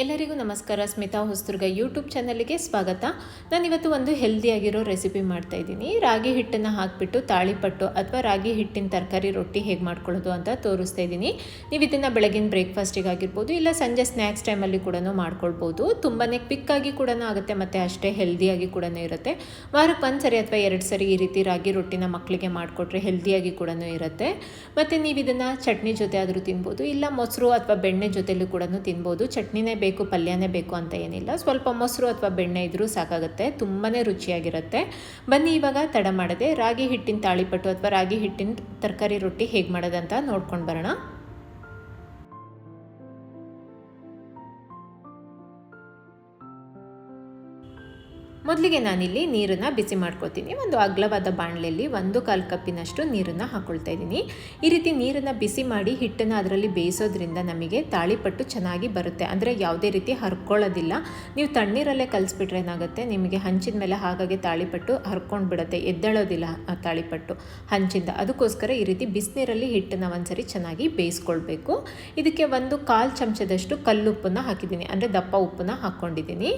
ಎಲ್ಲರಿಗೂ ನಮಸ್ಕಾರ. ಸ್ಮಿತಾ ಹೊಸದುರ್ಗ ಯೂಟ್ಯೂಬ್ ಚಾನಲ್ಗೆ ಸ್ವಾಗತ. ನಾನಿವತ್ತು ಒಂದು ಹೆಲ್ದಿಯಾಗಿರೋ ರೆಸಿಪಿ ಮಾಡ್ತಾ ಇದ್ದೀನಿ. ರಾಗಿ ಹಿಟ್ಟನ್ನು ಹಾಕಿಬಿಟ್ಟು ತಾಳಿಪಟ್ಟು ಅಥವಾ ರಾಗಿ ಹಿಟ್ಟಿನ ತರಕಾರಿ ರೊಟ್ಟಿ ಹೇಗೆ ಮಾಡ್ಕೊಳ್ಳೋದು ಅಂತ ತೋರಿಸ್ತಾ ಇದ್ದೀನಿ. ನೀವು ಇದನ್ನು ಬೆಳಗಿನ ಬ್ರೇಕ್ಫಾಸ್ಟಿಗೆ ಆಗಿರ್ಬೋದು, ಇಲ್ಲ ಸಂಜೆ ಸ್ನ್ಯಾಕ್ಸ್ ಟೈಮಲ್ಲಿ ಕೂಡ ಮಾಡ್ಕೊಳ್ಬೋದು. ತುಂಬಾ ಕ್ವಿಕ್ಕಾಗಿ ಕೂಡ ಆಗುತ್ತೆ, ಮತ್ತು ಅಷ್ಟೇ ಹೆಲ್ದಿಯಾಗಿ ಕೂಡ ಇರುತ್ತೆ. ವಾರಕ್ಕೆ ಒಂದು ಸರಿ ಅಥವಾ ಎರಡು ಸರಿ ಈ ರೀತಿ ರಾಗಿ ರೊಟ್ಟಿನ ಮಕ್ಕಳಿಗೆ ಮಾಡಿಕೊಟ್ರೆ ಹೆಲ್ದಿಯಾಗಿ ಕೂಡ ಇರುತ್ತೆ. ಮತ್ತು ನೀವು ಇದನ್ನು ಚಟ್ನಿ ಜೊತೆ ಆದರೂ ತಿನ್ಬೋದು, ಇಲ್ಲ ಮೊಸರು ಅಥವಾ ಬೆಣ್ಣೆ ಜೊತೆಲೂ ಕೂಡ ತಿನ್ಬೋದು. ಚಟ್ನಿನೇ ಪಲ್ಯನೇ ಬೇಕು ಅಂತ ಏನಿಲ್ಲ. ಸ್ವಲ್ಪ ಮೊಸರು ಅಥವಾ ಬೆಣ್ಣೆ ಇದ್ರೂ ಸಾಕಾಗುತ್ತೆ. ತುಂಬಾ ರುಚಿಯಾಗಿರುತ್ತೆ. ಬನ್ನಿ ಇವಾಗ ತಡ ಮಾಡದೆ ರಾಗಿ ಹಿಟ್ಟಿನ ತಾಳಿಪಟ್ಟು ಅಥವಾ ರಾಗಿ ಹಿಟ್ಟಿನ ತರಕಾರಿ ರೊಟ್ಟಿ ಹೇಗೆ ಮಾಡೋದಂತ ನೋಡ್ಕೊಂಡು ಬರೋಣ. ಮೊದಲಿಗೆ ನಾನಿಲ್ಲಿ ನೀರನ್ನು ಬಿಸಿ ಮಾಡ್ಕೊತೀನಿ. ಒಂದು ಅಗ್ಲವಾದ ಬಾಣಲೆಯಲ್ಲಿ ಒಂದು ಕಾಲು ಕಪ್ಪಿನಷ್ಟು ನೀರನ್ನು ಹಾಕ್ಕೊಳ್ತಾ ಇದ್ದೀನಿ. ಈ ರೀತಿ ನೀರನ್ನು ಬಿಸಿ ಮಾಡಿ ಹಿಟ್ಟನ್ನು ಅದರಲ್ಲಿ ಬೇಯಿಸೋದ್ರಿಂದ ನಮಗೆ ತಾಳಿಪಟ್ಟು ಚೆನ್ನಾಗಿ ಬರುತ್ತೆ. ಅಂದರೆ ಯಾವುದೇ ರೀತಿ ಹರ್ಕೊಳ್ಳೋದಿಲ್ಲ. ನೀವು ತಣ್ಣೀರಲ್ಲೇ ಕಲಿಸ್ಬಿಟ್ರೆ ಏನಾಗುತ್ತೆ? ನಿಮಗೆ ಹಂಚಿನ ಮೇಲೆ ಹಾಗಾಗಿ ತಾಳಿಪಟ್ಟು ಹರ್ಕೊಂಡು ಬಿಡುತ್ತೆ ಎದ್ದೇಳೋದಿಲ್ಲ ಆ ತಾಳಿಪಟ್ಟು ಹಂಚಿಂದ. ಅದಕ್ಕೋಸ್ಕರ ಈ ರೀತಿ ಬಿಸಿನೀರಲ್ಲಿ ಹಿಟ್ಟನ್ನು ಒಂದ್ಸರಿ ಚೆನ್ನಾಗಿ ಬೇಯಿಸ್ಕೊಳ್ಬೇಕು. ಇದಕ್ಕೆ ಒಂದು ಕಾಲು ಚಮಚದಷ್ಟು ಕಲ್ಲುಪ್ಪನ್ನು ಹಾಕಿದ್ದೀನಿ. ಅಂದರೆ ದಪ್ಪ ಉಪ್ಪನ್ನ ಹಾಕ್ಕೊಂಡಿದ್ದೀನಿ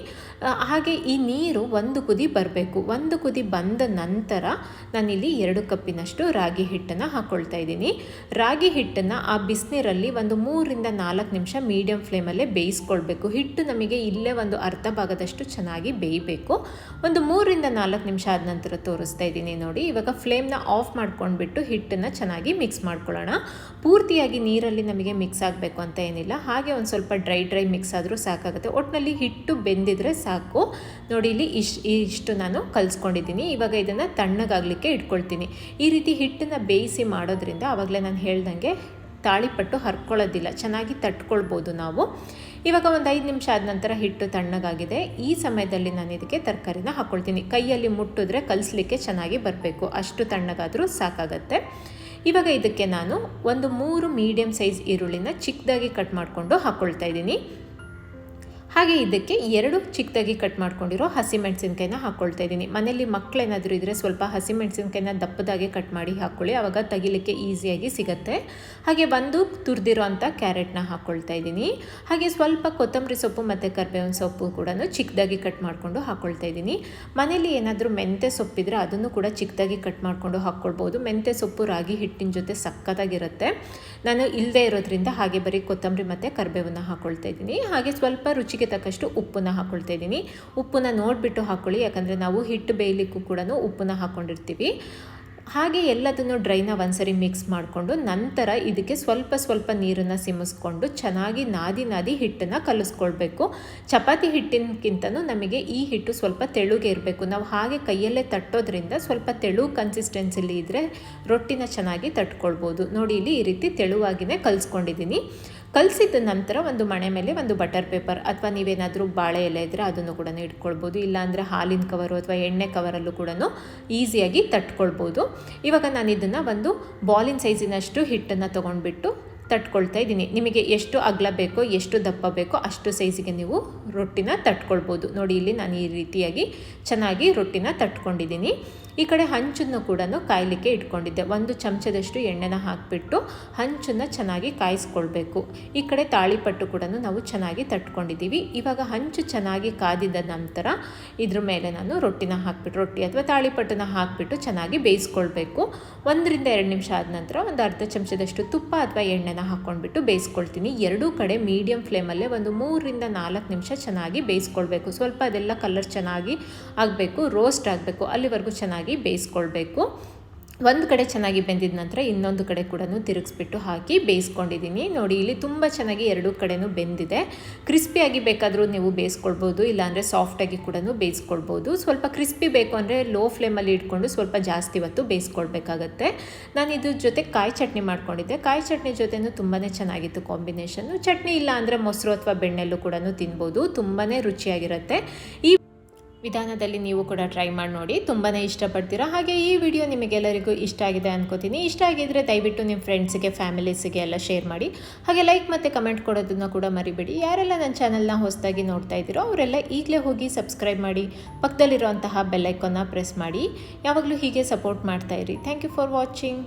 ಹಾಗೆ ಈ ನೀರು ಒಂದು ಕುದಿ ಬರಬೇಕು. ಒಂದು ಕುದಿ ಬಂದ ನಂತರ ನಾನಿಲ್ಲಿ ಎರಡು ಕಪ್ಪಿನಷ್ಟು ರಾಗಿ ಹಿಟ್ಟನ್ನು ಹಾಕ್ಕೊಳ್ತಾ ಇದ್ದೀನಿ. ರಾಗಿ ಹಿಟ್ಟನ್ನು ಆ ಬಿಸಿನೀರಲ್ಲಿ ಒಂದು ಮೂರರಿಂದ ನಾಲ್ಕು ನಿಮಿಷ ಮೀಡಿಯಂ ಫ್ಲೇಮಲ್ಲೇ ಬೇಯಿಸ್ಕೊಳ್ಬೇಕು. ಹಿಟ್ಟು ನಮಗೆ ಇಲ್ಲೇ ಒಂದು ಅರ್ಧ ಭಾಗದಷ್ಟು ಚೆನ್ನಾಗಿ ಬೇಯಬೇಕು. ಒಂದು ಮೂರರಿಂದ ನಾಲ್ಕು ನಿಮಿಷ ಆದ ನಂತರ ತೋರಿಸ್ತಾ ಇದ್ದೀನಿ ನೋಡಿ. ಇವಾಗ ಫ್ಲೇಮ್ನ ಆಫ್ ಮಾಡ್ಕೊಂಡ್ಬಿಟ್ಟು ಹಿಟ್ಟನ್ನು ಚೆನ್ನಾಗಿ ಮಿಕ್ಸ್ ಮಾಡ್ಕೊಳ್ಳೋಣ. ಪೂರ್ತಿಯಾಗಿ ನೀರಲ್ಲಿ ನಮಗೆ ಮಿಕ್ಸ್ ಆಗಬೇಕು ಅಂತ ಏನಿಲ್ಲ. ಹಾಗೆ ಒಂದು ಸ್ವಲ್ಪ ಡ್ರೈ ಡ್ರೈ ಮಿಕ್ಸ್ ಆದರೂ ಸಾಕಾಗುತ್ತೆ. ಒಟ್ಟಿನಲ್ಲಿ ಹಿಟ್ಟು ಬೆಂದಿದ್ರೆ ಸಾಕು. ನೋಡಿ, ಇಲ್ಲಿ ಇಶ್ ಇಷ್ಟು ನಾನು ಕಲಿಸ್ಕೊಂಡಿದ್ದೀನಿ. ಇವಾಗ ಇದನ್ನು ತಣ್ಣಗಾಗಲಿಕ್ಕೆ ಇಟ್ಕೊಳ್ತೀನಿ. ಈ ರೀತಿ ಹಿಟ್ಟನ್ನು ಬೇಯಿಸಿ ಮಾಡೋದ್ರಿಂದ ಆವಾಗಲೇ ನಾನು ಹೇಳ್ದಂಗೆ ತಾಳಿಪಟ್ಟು ಹರ್ಕೊಳ್ಳೋದಿಲ್ಲ. ಚೆನ್ನಾಗಿ ತಟ್ಕೊಳ್ಬೋದು ನಾವು. ಇವಾಗ ಒಂದು ಐದು ನಿಮಿಷ ಆದ ನಂತರ ಹಿಟ್ಟು ತಣ್ಣಗಾಗಿದೆ. ಈ ಸಮಯದಲ್ಲಿ ನಾನು ಇದಕ್ಕೆ ತರಕಾರಿನ ಹಾಕ್ಕೊಳ್ತೀನಿ ಕೈಯಲ್ಲಿ ಮುಟ್ಟಿದ್ರೆ ಕಲಿಸ್ಲಿಕ್ಕೆ ಚೆನ್ನಾಗಿ ಬರಬೇಕು. ಅಷ್ಟು ತಣ್ಣಗಾದರೂ ಸಾಕಾಗತ್ತೆ. ಇವಾಗ ಇದಕ್ಕೆ ನಾನು ಒಂದು ಮೂರು ಮೀಡಿಯಮ್ ಸೈಜ್ ಈರುಳ್ಳಿನ ಚಿಕ್ಕದಾಗಿ ಕಟ್ ಮಾಡಿಕೊಂಡು ಹಾಕ್ಕೊಳ್ತಾ ಇದ್ದೀನಿ. ಹಾಗೆ ಇದಕ್ಕೆ ಎರಡು ಚಿಕ್ಕದಾಗಿ ಕಟ್ ಮಾಡ್ಕೊಂಡಿರೋ ಹಸಿಮೆಣಸಿನ್ಕಾಯಿನ ಹಾಕ್ಕೊಳ್ತಾ ಇದ್ದೀನಿ. ಮನೆಯಲ್ಲಿ ಮಕ್ಕಳೇನಾದರೂ ಇದ್ದರೆ ಸ್ವಲ್ಪ ಹಸಿಮೆಣಸಿನ್ಕಾಯಿನ ದಪ್ಪದಾಗೆ ಕಟ್ ಮಾಡಿ ಹಾಕ್ಕೊಳ್ಳಿ ಆವಾಗ ತೆಗಿಲಿಕ್ಕೆ ಈಸಿಯಾಗಿ ಸಿಗುತ್ತೆ. ಹಾಗೆ ಒಂದು ತುರಿದಿರೋ ಅಂಥ ಕ್ಯಾರೆಟ್ನ ಹಾಕ್ಕೊಳ್ತಾ ಇದ್ದೀನಿ. ಹಾಗೆ ಸ್ವಲ್ಪ ಕೊತ್ತಂಬರಿ ಸೊಪ್ಪು ಮತ್ತು ಕರ್ಬೇವಿನ ಸೊಪ್ಪು ಕೂಡ ಚಿಕ್ಕದಾಗಿ ಕಟ್ ಮಾಡಿಕೊಂಡು ಹಾಕ್ಕೊಳ್ತಾ ಇದ್ದೀನಿ. ಮನೇಲಿ ಏನಾದರೂ ಮೆಂತ್ಯ ಸೊಪ್ಪಿದ್ರೆ ಅದನ್ನು ಕೂಡ ಚಿಕ್ಕದಾಗಿ ಕಟ್ ಮಾಡಿಕೊಂಡು ಹಾಕ್ಕೊಳ್ಬೋದು ಮೆಂತ್ಯ ಸೊಪ್ಪು ರಾಗಿ ಹಿಟ್ಟಿನ ಜೊತೆ ಸಕ್ಕತ್ತಾಗಿರುತ್ತೆ. ನಾನು ಇಲ್ಲದೆ ಇರೋದ್ರಿಂದ ಹಾಗೆ ಬರೀ ಕೊತ್ತಂಬರಿ ಮತ್ತು ಕರ್ಬೇವನ್ನು ಹಾಕ್ಕೊಳ್ತಾ ಇದ್ದೀನಿ. ಹಾಗೆ ಸ್ವಲ್ಪ ರುಚಿಗೆ ತಕ್ಕಷ್ಟು ಉಪ್ಪನ್ನ ಹಾಕ್ಕೊಳ್ತಾ ಇದ್ದೀನಿ. ಉಪ್ಪನ್ನ ನೋಡಿಬಿಟ್ಟು ಹಾಕ್ಕೊಳ್ಳಿ ಯಾಕಂದರೆ ನಾವು ಹಿಟ್ಟು ಬೇಯಲಿಕ್ಕೂ ಕೂಡ ಉಪ್ಪನ್ನ ಹಾಕ್ಕೊಂಡಿರ್ತೀವಿ ಹಾಗೆ ಎಲ್ಲದನ್ನು ಡ್ರೈನ ಒಂದ್ಸರಿ ಮಿಕ್ಸ್ ಮಾಡಿಕೊಂಡು ನಂತರ ಇದಕ್ಕೆ ಸ್ವಲ್ಪ ಸ್ವಲ್ಪ ನೀರನ್ನು ಸಿಮಿಸ್ಕೊಂಡು ಚೆನ್ನಾಗಿ ನಾದಿ ನಾದಿ ಹಿಟ್ಟನ್ನು ಕಲಿಸ್ಕೊಳ್ಬೇಕು. ಚಪಾತಿ ಹಿಟ್ಟಿನಕ್ಕಿಂತನೂ ನಮಗೆ ಈ ಹಿಟ್ಟು ಸ್ವಲ್ಪ ತೆಳುಗೆ ಇರಬೇಕು. ನಾವು ಹಾಗೆ ಕೈಯಲ್ಲೇ ತಟ್ಟೋದ್ರಿಂದ ಸ್ವಲ್ಪ ತೆಳು ಕನ್ಸಿಸ್ಟೆನ್ಸಿಲಿ ಇದ್ದರೆ ರೊಟ್ಟಿನ ಚೆನ್ನಾಗಿ ತಟ್ಕೊಳ್ಬೋದು. ನೋಡಿ ಇಲ್ಲಿ ಈ ರೀತಿ ತೆಳುವಾಗಿಯೇ ಕಲಿಸ್ಕೊಂಡಿದ್ದೀನಿ ಕಲಸಿದ ನಂತರ ಒಂದು ಮಣೆ ಮೇಲೆ ಒಂದು ಬಟರ್ ಪೇಪರ್ ಅಥವಾ ನೀವೇನಾದರೂ ಬಾಳೆ ಎಲೆ ಇದ್ದರೆ ಅದನ್ನು ಕೂಡ ಇಟ್ಕೊಳ್ಬೋದು. ಇಲ್ಲಾಂದರೆ ಹಾಲಿನ ಕವರು ಅಥವಾ ಎಣ್ಣೆ ಕವರಲ್ಲೂ ಕೂಡ ಈಸಿಯಾಗಿ ತಟ್ಕೊಳ್ಬೋದು. ಇವಾಗ ನಾನು ಇದನ್ನು ಒಂದು ಬಾಲಿನ ಸೈಜಿನಷ್ಟು ಹಿಟ್ಟನ್ನು ತೊಗೊಂಡ್ಬಿಟ್ಟು ತಟ್ಕೊಳ್ತಾ ಇದ್ದೀನಿ. ನಿಮಗೆ ಎಷ್ಟು ಅಗಲ ಬೇಕೋ, ಎಷ್ಟು ದಪ್ಪ ಬೇಕೋ ಅಷ್ಟು ಸೈಜಿಗೆ ನೀವು ರೊಟ್ಟಿನ ತಟ್ಕೊಳ್ಬೋದು. ನೋಡಿ, ಇಲ್ಲಿ ನಾನು ಈ ರೀತಿಯಾಗಿ ಚೆನ್ನಾಗಿ ರೊಟ್ಟಿನ ತಟ್ಕೊಂಡಿದ್ದೀನಿ. ಈ ಕಡೆ ಹಂಚನ್ನು ಕೂಡ ಕಾಯಲಿಕ್ಕೆ ಇಟ್ಕೊಂಡಿದ್ದೆ. ಒಂದು ಚಮಚದಷ್ಟು ಎಣ್ಣೆನ ಹಾಕಿಬಿಟ್ಟು ಹಂಚನ್ನು ಚೆನ್ನಾಗಿ ಕಾಯಿಸ್ಕೊಳ್ಬೇಕು. ಈ ಕಡೆ ತಾಳಿಪಟ್ಟು ಕೂಡ ನಾವು ಚೆನ್ನಾಗಿ ತಟ್ಕೊಂಡಿದ್ದೀವಿ. ಇವಾಗ ಹಂಚು ಚೆನ್ನಾಗಿ ಕಾದಿದ ನಂತರ ಇದ್ರ ಮೇಲೆ ನಾನು ರೊಟ್ಟಿನ ಹಾಕ್ಬಿಟ್ಟು, ರೊಟ್ಟಿ ಅಥವಾ ತಾಳಿಪಟ್ಟನ್ನ ಹಾಕಿಬಿಟ್ಟು ಚೆನ್ನಾಗಿ ಬೇಯಿಸ್ಕೊಳ್ಬೇಕು. ಒಂದರಿಂದ ಎರಡು ನಿಮಿಷ ಆದ ನಂತರ ಒಂದು ಅರ್ಧ ಚಮಚದಷ್ಟು ತುಪ್ಪ ಅಥವಾ ಎಣ್ಣೆನ ಹಾಕ್ಕೊಂಡ್ಬಿಟ್ಟು ಬೇಯಿಸ್ಕೊಳ್ತೀನಿ. ಎರಡೂ ಕಡೆ ಮೀಡಿಯಂ ಫ್ಲೇಮಲ್ಲೇ ಒಂದು ಮೂರರಿಂದ ನಾಲ್ಕು ನಿಮಿಷ ಚೆನ್ನಾಗಿ ಬೇಯಿಸ್ಕೊಳ್ಬೇಕು. ಸ್ವಲ್ಪ ಅದೆಲ್ಲ ಕಲರ್ ಚೆನ್ನಾಗಿ ಆಗಬೇಕು, ರೋಸ್ಟ್ ಆಗಬೇಕು. ಅಲ್ಲಿವರೆಗೂ ಚೆನ್ನಾಗಿ ಬೇಯಿಸ್ಕೊಳ್ಬೇಕು. ಒಂದು ಕಡೆ ಚೆನ್ನಾಗಿ ಬೆಂದಿದ ನಂತರ ಇನ್ನೊಂದು ಕಡೆ ಕೂಡ ತಿರುಗಿಸ್ಬಿಟ್ಟು ಹಾಕಿ ಬೇಯಿಸ್ಕೊಂಡಿದ್ದೀನಿ. ನೋಡಿ, ಇಲ್ಲಿ ತುಂಬ ಚೆನ್ನಾಗಿ ಎರಡೂ ಕಡೆನೂ ಬೆಂದಿದೆ. ಕ್ರಿಸ್ಪಿಯಾಗಿ ಬೇಕಾದರೂ ನೀವು ಬೇಯಿಸ್ಕೊಳ್ಬೋದು, ಇಲ್ಲಾಂದರೆ ಸಾಫ್ಟಾಗಿ ಕೂಡ ಬೇಯಿಸ್ಕೊಳ್ಬೋದು. ಸ್ವಲ್ಪ ಕ್ರಿಸ್ಪಿ ಬೇಕು ಅಂದರೆ ಲೋ ಫ್ಲೇಮಲ್ಲಿ ಇಟ್ಕೊಂಡು ಸ್ವಲ್ಪ ಜಾಸ್ತಿ ಹೊತ್ತು ಬೇಯಿಸ್ಕೊಳ್ಬೇಕಾಗತ್ತೆ. ನಾನು ಇದ್ರ ಜೊತೆ ಕಾಯಿ ಚಟ್ನಿ ಮಾಡ್ಕೊಂಡಿದ್ದೆ. ಕಾಯಿ ಚಟ್ನಿ ಜೊತೆನೂ ತುಂಬಾ ಚೆನ್ನಾಗಿತ್ತು ಕಾಂಬಿನೇಷನ್ನು. ಚಟ್ನಿ ಇಲ್ಲ ಮೊಸರು ಅಥವಾ ಬೆಣ್ಣೆಲ್ಲೂ ಕೂಡ ತಿನ್ಬೋದು. ತುಂಬಾ ರುಚಿಯಾಗಿರುತ್ತೆ. ಈ ವಿಧಾನದಲ್ಲಿ ನೀವು ಕೂಡ ಟ್ರೈ ಮಾಡಿ ನೋಡಿ ತುಂಬಾ ಇಷ್ಟಪಡ್ತೀರಾ. ಹಾಗೆ ಈ ವಿಡಿಯೋ ನಿಮಗೆಲ್ಲರಿಗೂ ಇಷ್ಟ ಆಗಿದೆ ಅನ್ಕೋತೀನಿ. ಇಷ್ಟ ಆಗಿದ್ರೆ ದಯವಿಟ್ಟು ನಿಮ್ಮ ಫ್ರೆಂಡ್ಸಿಗೆ ಫ್ಯಾಮಿಲೀಸಿಗೆ ಎಲ್ಲ ಶೇರ್ ಮಾಡಿ. ಹಾಗೆ ಲೈಕ್ ಮತ್ತು ಕಮೆಂಟ್ ಕೊಡೋದನ್ನು ಕೂಡ ಮರಿಬೇಡಿ. ಯಾರೆಲ್ಲ ನನ್ನ ಚಾನಲ್ನ ಹೊಸದಾಗಿ ನೋಡ್ತಾ ಇದ್ದೀರೋ, ಅವರೆಲ್ಲ ಈಗಲೇ ಹೋಗಿ ಸಬ್ಸ್ಕ್ರೈಬ್ ಮಾಡಿ, ಪಕ್ಕದಲ್ಲಿರುವಂತಹ ಬೆಲ್ಲೈಕನ್ನ ಪ್ರೆಸ್ ಮಾಡಿ. ಯಾವಾಗಲೂ ಹೀಗೆ ಸಪೋರ್ಟ್ ಮಾಡ್ತಾ ಇರಿ. Thank you for watching